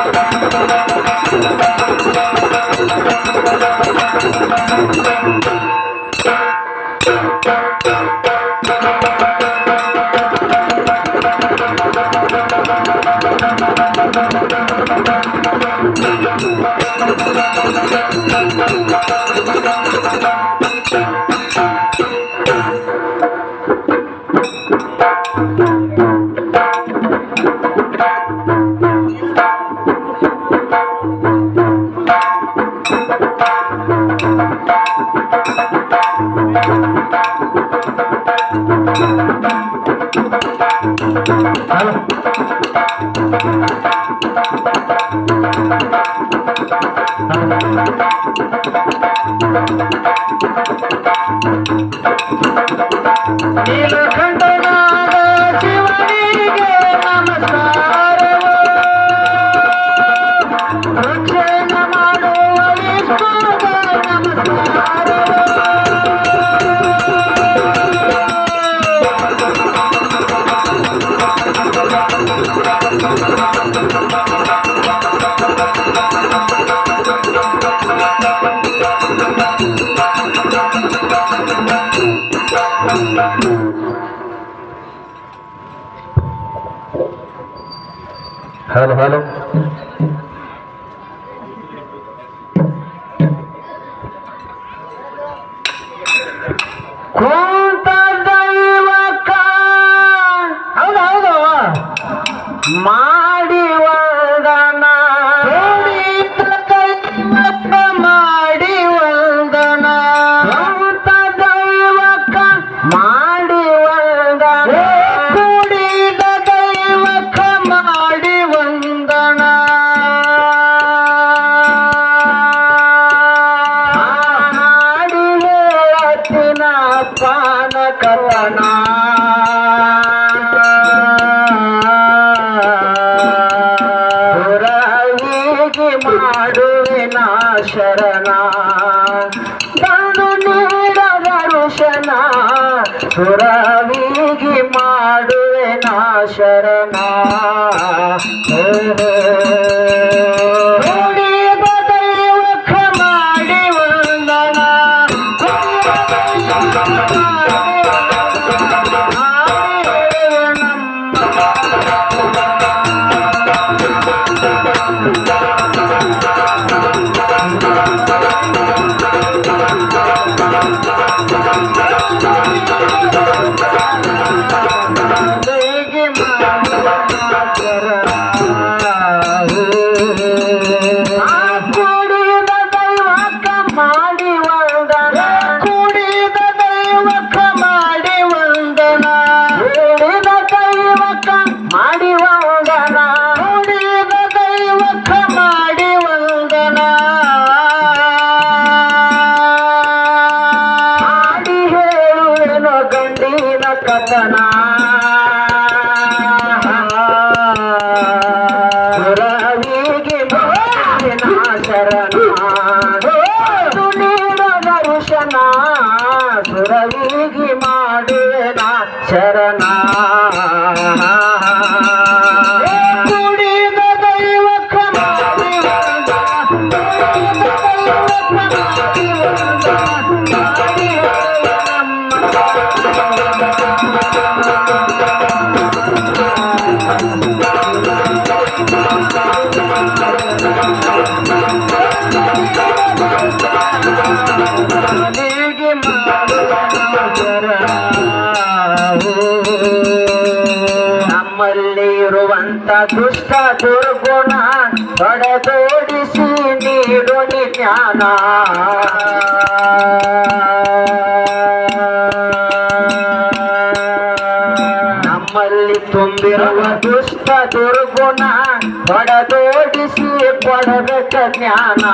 Thank you. Hello, hello. Kuntadaiwaka! Hello, hello, hello. ದುಷ್ಟ ದುರ್ಗುಣ ಹೊಡೆದೋಡಿಸಿ ನೀಡು ಜ್ಞಾನ. ನಮ್ಮಲ್ಲಿ ತುಂಬಿರುವ ದುಷ್ಟ ದುರ್ಗುಣ ಹೊಡೆದೋಡಿಸಿ ಕೊಡಬೇಕ ಜ್ಞಾನ.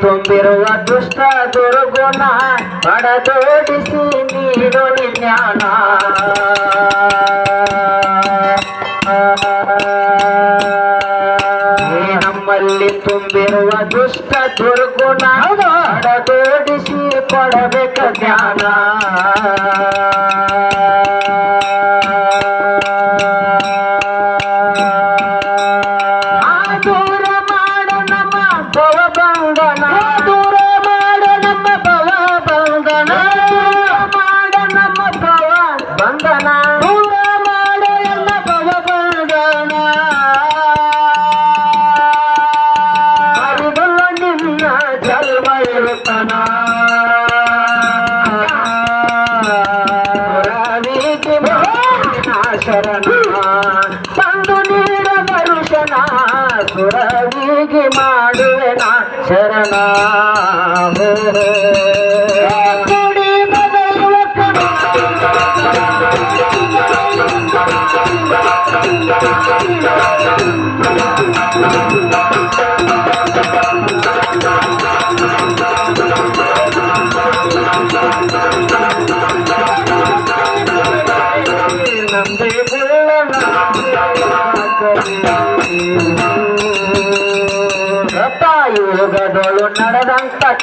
ತುಂಬಿರುವ ದುಷ್ಟ ದುರ್ಗುಣ ಪಡದೋಡಿಸಿ ನೀಡು ಜ್ಞಾನ ನಮ್ಮಲ್ಲಿ ತುಂಬಿರುವ ದುಷ್ಟ ದುರ್ಗುಣ ಪಡದೋಡಿಸಿ ಕೊಡಬೇಕ ಜ್ಞಾನ. 过来吗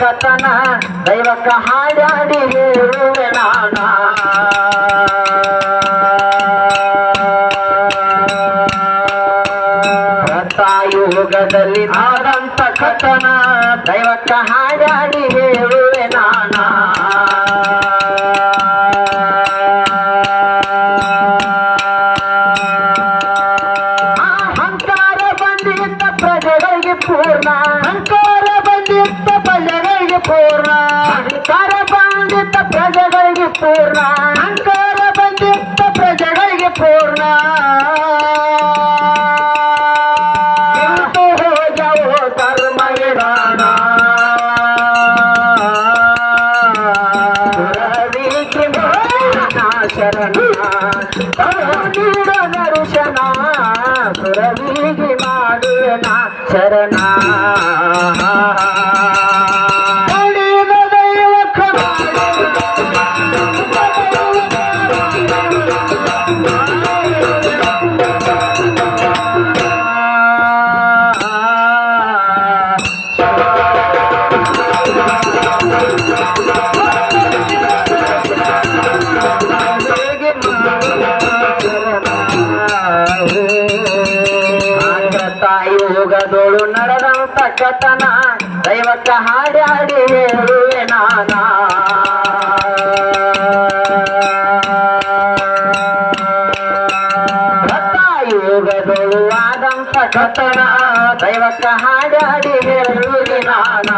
ಕಥನ ದೈವಕ್ಕ ಹಾಡಾಡಿ ಹೇಳುವೆ ನಾನ ಯುಗದಲ್ಲಿ ಆದಂತ ಕಥನ ದೈವಕ್ಕ ಹಾಡಾಡಿ ಹೇಳುವೆ ನಾನ. ಅಹಂಕಾರ ಬಂದಿದ್ದ ಪ್ರಜೆಗಳಿಗೆ ಪೂರ್ಣ. ಅಹಂಕಾರ ಬಂದಿದ್ದ ಪ್ರಜೆಗಳಿಗೆ ಪೂರ್ಣ. ಅಹಂಕಾರ ಬಂದಿದ್ದ ಪ್ರಜೆಗಳಿಗೆ ಪೂರ್ಣ. ಕಥನ ದೈವಕ್ಕ ಹಾಡಿ ಹಾಡಿ ಹೇಳುವೆ ನಾನ. ಕಥನ ದೈವಕ್ಕ ಹಾಡಿ ಹಾಡಿ ಹೇಳುವೆ ನಾನ.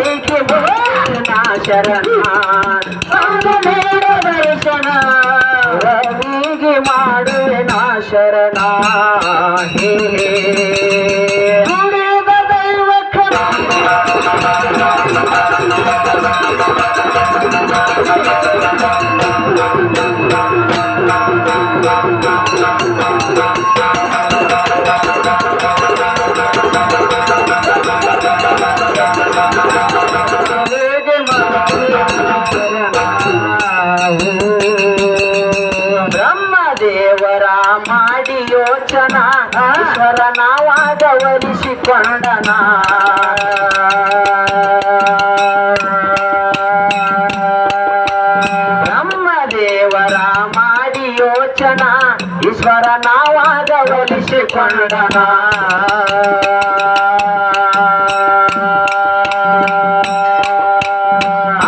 एक वर्षना शरणार दर्शन माड़ना शरणा ಅಳವಡಿಸಿಕೊಂಡನ ನಮ್ಮ ದೇವರ ಮಾಡಿ ಯೋಚನ ಈಶ್ವರ ನಾವಾಗವಲಿಸಿಕೊಂಡನ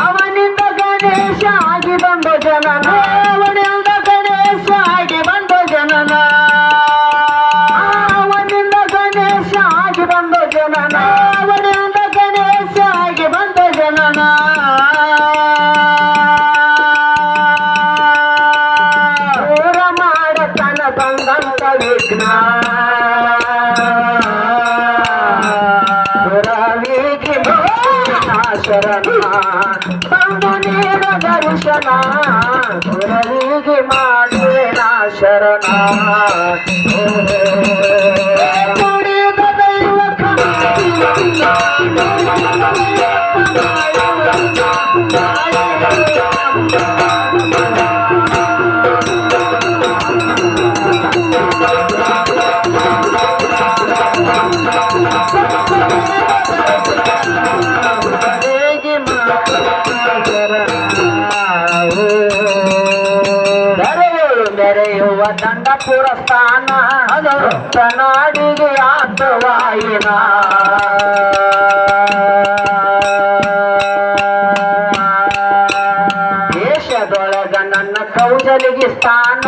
ಅವನಿಂದ ಗಣೇಶ ಆಗಿ ಬಂದ ಜನನ. good, Mom. ಆತುವ ದಂಡ ಪುರಸ್ಥಾನ ಕನಾಡಿಗೆ ಆತುವಾಯಿನ ದೇಶದೊಳಗ ನನ್ನ ಕೌಜಲಿಗೆ ಸ್ಥಾನ.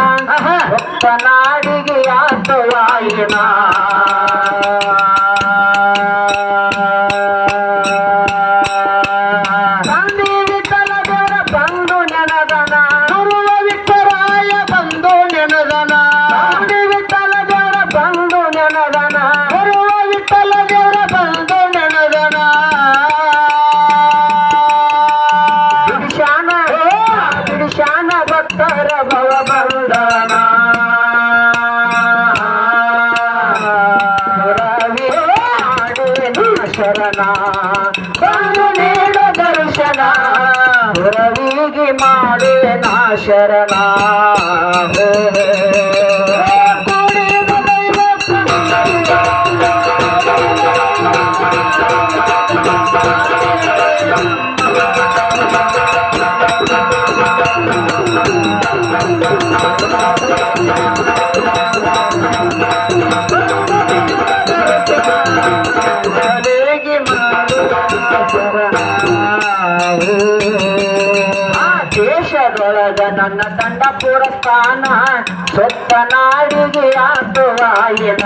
ಕನಾಡಿಗೆ ಆತುವಾಯಿನ ದೇಶದೊಳಗ ನನ್ನ ತಂಡ ಪುರಸ್ಥಾನ ಸೊತ್ತ ನಾಡಿಗೆ ಆತುವಾಯಿನ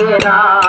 যায় না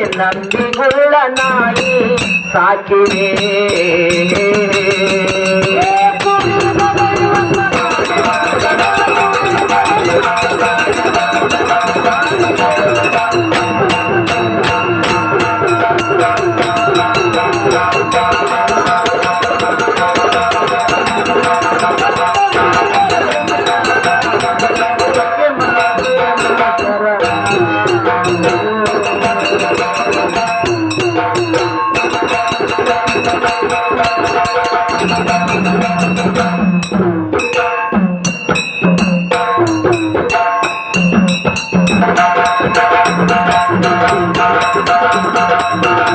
என் நம்பியுள்ள நாளே சாக்கிறே Thank